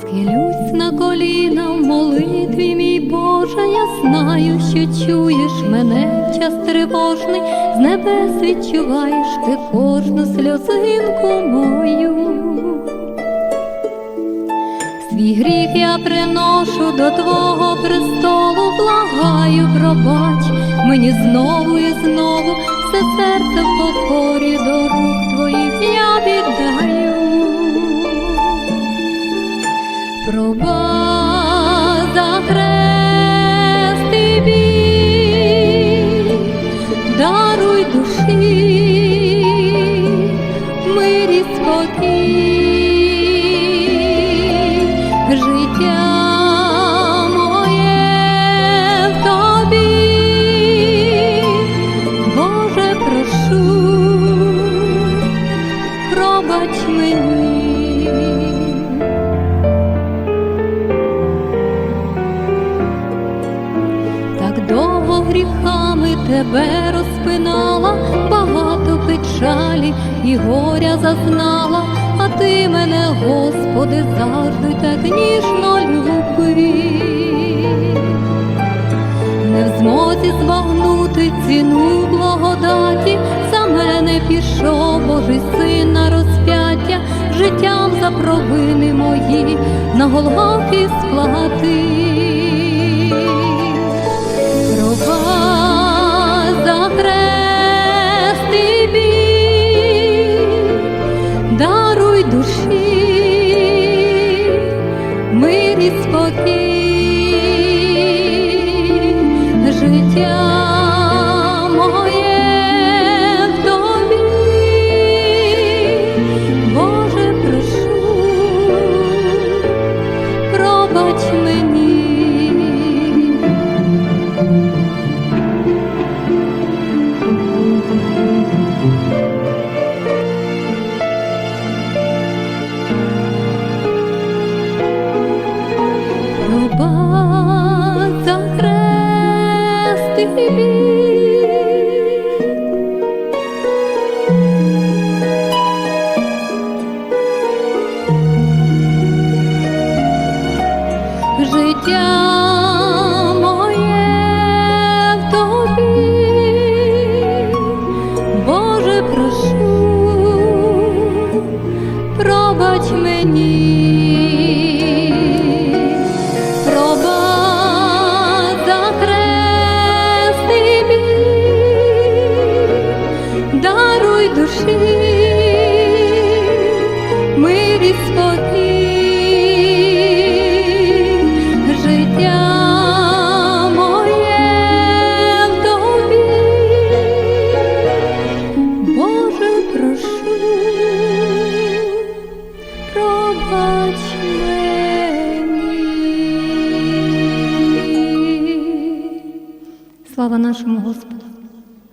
схилюсь на коліна в молитві, мій Боже, я знаю, що чуєш мене, час тривожний, з небес відчуваєш ти кожну сльозинку мою. Свій гріх я приношу до твого престолу, благаю, пробач, мені знову і знову все серце в покорі до. aşkı гріхами тебе розпинала, багато печалі і горя зазнала, а ти мене, Господи, завжди так ніжно любив. Не в змозі збагнути ціну благодаті, за мене пішов Божий син на розп'яття, життям за провини мої на Голгофі сплатив. Спокій, життя за хрест і біль. Життя моє в тобі, Боже, прошу, мені, Слава нашому Господу.